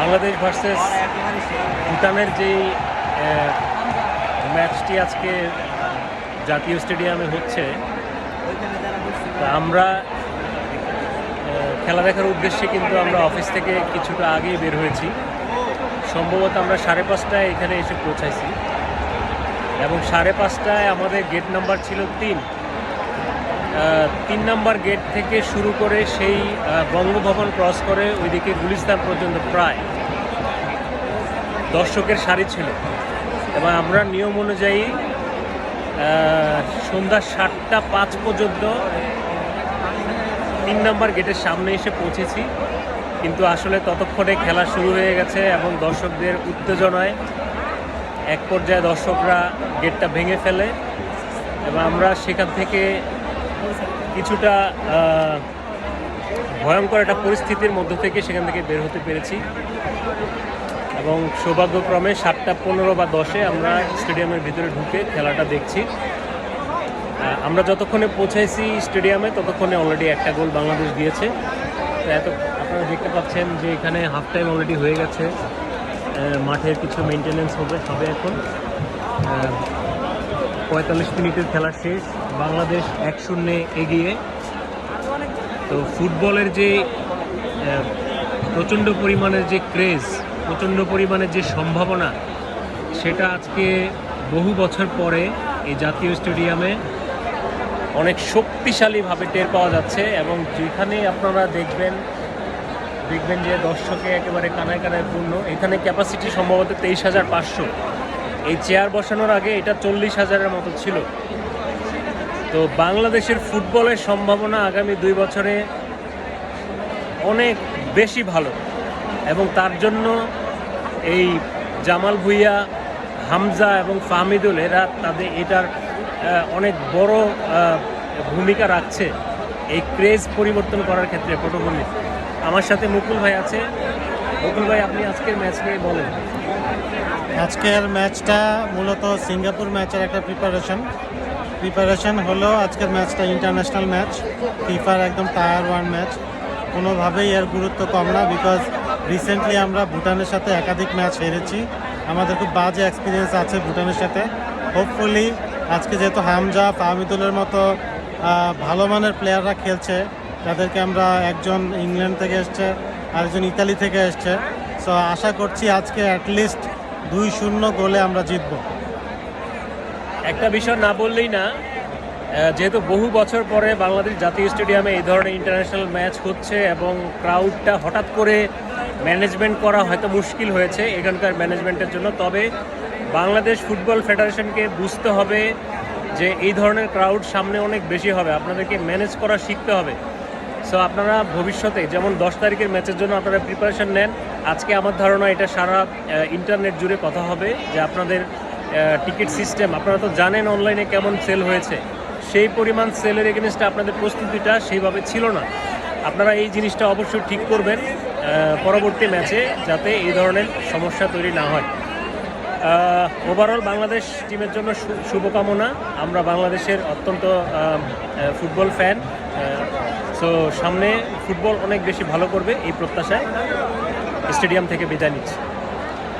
Bangladesh versus ভুটানের যেই ম্যাচটি আজকে জাতীয় স্টেডিয়ামে হচ্ছে আমরা খেলা দেখার উদ্দেশ্যে কিন্তু আমরা অফিস থেকে কিছুটা আগেই বের হয়েছি। সম্ভবত আমরা সাড়ে পাঁচটায় এখানে এসে পৌঁছাইছি। এবং সাড়ে পাঁচটায় আমাদের গেট নাম্বার ছিল তিন। তিন নাম্বার গেট থেকে শুরু করে সেই বঙ্গভবন ক্রস করে ওইদিকে গুলিস্তান পর্যন্ত প্রায় দর্শকের সারি ছিল। এবং আমরা নিয়ম অনুযায়ী সন্ধ্যা সাতটা পাঁচ পর্যন্ত তিন নম্বর গেটের সামনে এসে পৌঁছেছি। কিন্তু আসলে ততক্ষণে খেলা শুরু হয়ে গেছে এবং দর্শকদের উত্তেজনায় এক পর্যায়ে দর্শকরা গেটটা ভেঙে ফেলে। এবং আমরা সেখান থেকে কিছুটা ভয়ঙ্কর একটা পরিস্থিতির মধ্য থেকে সেখান থেকে বের হতে পেরেছি। এবং সৌভাগ্যক্রমে সাতটা পনেরো বা দশে আমরা স্টেডিয়ামের ভিতরে ঢুকে খেলাটা দেখছি। আমরা যতক্ষণে পৌঁছাইছি স্টেডিয়ামে, ততক্ষণে অলরেডি একটা গোল বাংলাদেশ দিয়েছে। তো এত, আপনারা দেখতে পাচ্ছেন যে এখানে হাফ টাইম অলরেডি হয়ে গেছে। মাঠের কিছু মেনটেনেন্স হবে হবে এখন। পঁয়তাল্লিশ মিনিটের খেলা শেষ। বাংলাদেশ এক শূন্যে এগিয়ে। তো ফুটবলের যে প্রচণ্ড পরিমাণের যে ক্রেজ, প্রচণ্ড পরিমাণের যে সম্ভাবনা, সেটা আজকে বহু বছর পরে এই জাতীয় স্টেডিয়ামে অনেক শক্তিশালীভাবে টের পাওয়া যাচ্ছে এবং যেখানে আপনারা দেখবেন দেখবেন যে দর্শকে একেবারে কানায় কানায় পূর্ণ। এখানে ক্যাপাসিটি সম্ভবত তেইশ হাজার পাঁচশো। এই চেয়ার বসানোর আগে এটা চল্লিশ হাজারের মতো ছিল। তো বাংলাদেশের ফুটবলের সম্ভাবনা আগামী দুই বছরে অনেক বেশি ভালো। এবং তার জন্য এই জামাল ভুইয়া, হামজা এবং ফাহমিদুল, এরা তাদের এটার অনেক বড় ভূমিকা রাখছে। এই ক্রেজ পরিবর্তন করার ক্ষেত্রে পটভূমি। আমার সাথে মুকুল ভাই আছে। আজকের আজকের ম্যাচটা মূলত সিঙ্গাপুর ম্যাচের একটা প্রিপারেশন প্রিপারেশন হলো আজকের ম্যাচটা ইন্টারন্যাশনাল ম্যাচ ফিফার একদম টায়ার ওয়ান ম্যাচ কোনোভাবেই এর গুরুত্ব কম না বিকজ রিসেন্টলি আমরা ভুটানের সাথে একাধিক ম্যাচ হেরেছি। আমাদের খুব বাজে এক্সপিরিয়েন্স আছে ভুটানের সাথে। হোপফুলি আজকে যেহেতু হামজা, ফাহমিদুলের মতো ভালো মানের প্লেয়াররা খেলছে, তাদেরকে আমরা একজন ইংল্যান্ড থেকে এসছে আরেকজন ইতালি থেকে এসছে। সো আশা করছি আজকে অ্যাটলিস্ট দুই শূন্য গোলে আমরা জিতবো। একটা বিষয় না বললেই না যেহেতু বহু বছর পরে বাংলাদেশ জাতীয় স্টেডিয়ামে এই ধরনের ইন্টারন্যাশনাল ম্যাচ হচ্ছে এবং ক্রাউডটা হঠাৎ করে ম্যানেজমেন্ট করা হয়তো মুশকিল হয়েছে এখানকার ম্যানেজমেন্টের জন্য, তবে বাংলাদেশ ফুটবল ফেডারেশনকে বুঝতে হবে যে এই ধরনের ক্রাউড সামনে অনেক বেশি হবে। আপনাদেরকে ম্যানেজ করা শিখতে হবে। সো আপনারা ভবিষ্যতে, যেমন দশ তারিখের ম্যাচের জন্য আপনারা প্রিপারেশন নেন, আজকে আমার ধারণা এটা সারা ইন্টারনেট জুড়ে কথা হবে যে আপনাদের টিকিট সিস্টেম আপনারা তো জানেন অনলাইনে কেমন সেল হয়েছে। সেই পরিমাণ সেলের এগেনস্টে আপনাদের প্রস্তুতিটা সেইভাবে ছিল না। আপনারা এই জিনিসটা অবশ্যই ঠিক করবেন পরবর্তী ম্যাচে যাতে এই ধরনের সমস্যা তৈরি না হয়। ওভারঅল বাংলাদেশ টিমের জন্য শুভকামনা। আমরা বাংলাদেশের অত্যন্ত ফুটবল ফ্যান সো সামনে ফুটবল অনেক বেশি ভালো করবে এই প্রত্যাশায় স্টেডিয়াম থেকে বিদায় নিচ্ছি।